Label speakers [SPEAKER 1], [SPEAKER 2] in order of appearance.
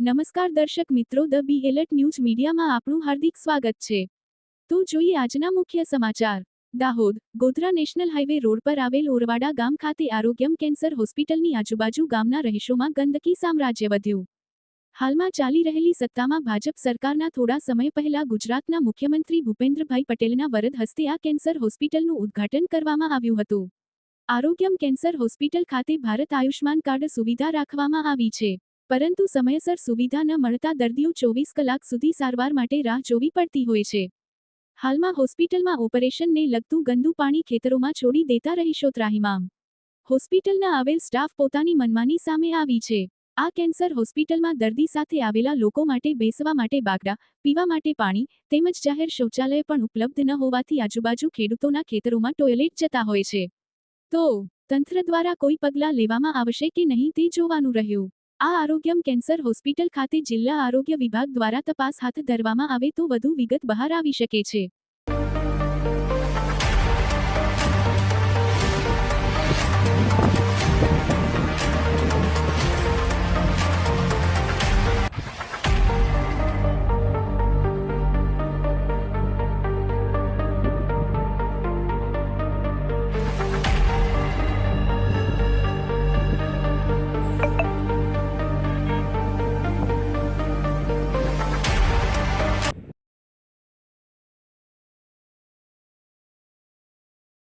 [SPEAKER 1] નમસ્કાર દર્શક મિત્રો, ધ બી એલર્ટ ન્યૂઝ મીડિયામાં આપણું હાર્દિક સ્વાગત છે. તો જોઈએ આજના મુખ્ય સમાચાર. Dahod, Godhra national highway road પર આવેલ ઓરવાડા ગામ ખાતે આરોગ્યમ કેન્સર હોસ્પિટલની આજુબાજુ ગામના રહીશોમાં ગંદકી સામ્રાજ્ય વધ્યું. હાલમાં ચાલી રહેલી સત્તામાં ભાજપ સરકારના થોડા સમય પહેલા ગુજરાતના મુખ્યમંત્રી ભૂપેન્દ્રભાઈ પટેલના વરદ હસ્તે આ કેન્સર હોસ્પિટલનું ઉદ્ઘાટન કરવામાં આવ્યું હતું. આરોગ્યમ કેન્સર હોસ્પિટલ ખાતે ભારત આયુષ્માન કાર્ડ સુવિધા રાખવામાં આવી છે. પરંતુ સમયસર સુવિધા ન મળતા દર્દીઓ ચોવીસ કલાક સુધી સારવાર માટે રાહ જોવી પડતી હોય છે. હાલમાં હોસ્પિટલમાં ઓપરેશનને લગતું ગંદુ પાણી ખેતરોમાં છોડી દેતા રહીશો ત્રાહિમામ. હોસ્પિટલના આવેલ સ્ટાફ પોતાની મનમાની સામે આવી છે. આ કેન્સર હોસ્પિટલમાં દર્દી સાથે આવેલા લોકો માટે બેસવા માટે બાગડા, પીવા માટે પાણી, તેમજ જાહેર શૌચાલય પણ ઉપલબ્ધ ન હોવાથી આજુબાજુ ખેડૂતોના ખેતરોમાં ટોયલેટ જતા હોય છે. તો, તંત્ર દ્વારા કોઈ પગલાં લેવામાં આવશે કે નહીં તે જોવાનું રહ્યું. આ આરોગ્યમ કેન્સર હોસ્પિટલ ખાતે જિલ્લા આરોગ્ય વિભાગ દ્વારા તપાસ હાથ ધરવામાં આવે તો વધુ વિગત બહાર આવી શકે છે.